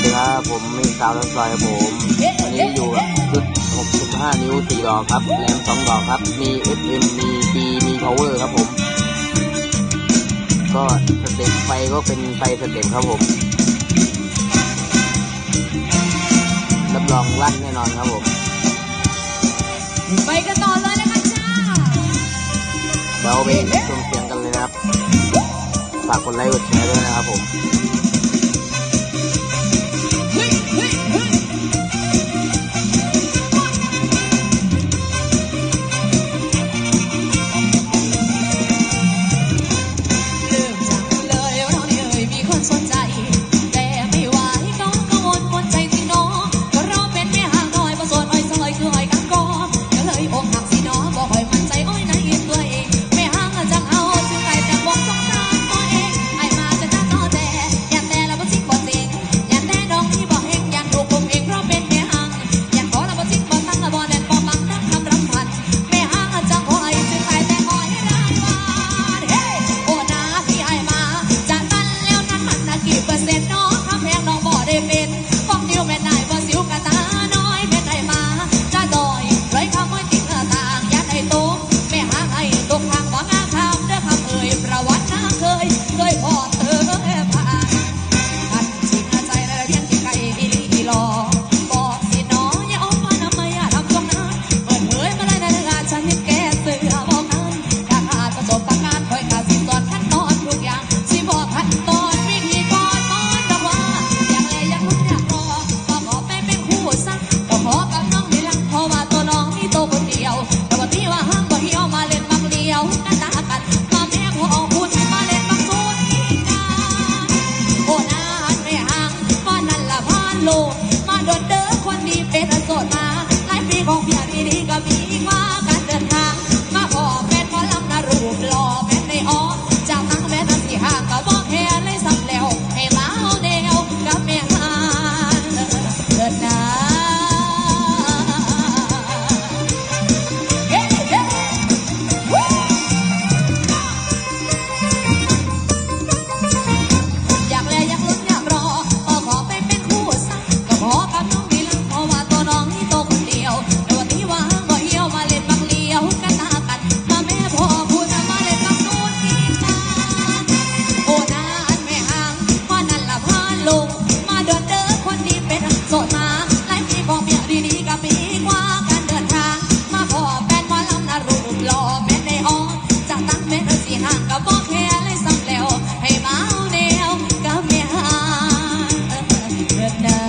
วัสดีครับ ผมมีสาวรัซอยครับผม วันนี้อยู่ชุด 65 นิ้ว 4 ดอกครับ แรม 2 ดอกครับ มี FM มี B มี power ครับผม ก็สเต็ปไฟก็เป็นไฟสเต็ปครับผม รับรองลั่นแน่นอนครับผม ไปกันต่อเลยนะคะจ้าเราไปชมเสียงกันเลยนะครับ ฝากกดไลค์กดแชร์ด้วยนะครับผม Lord, my. recognize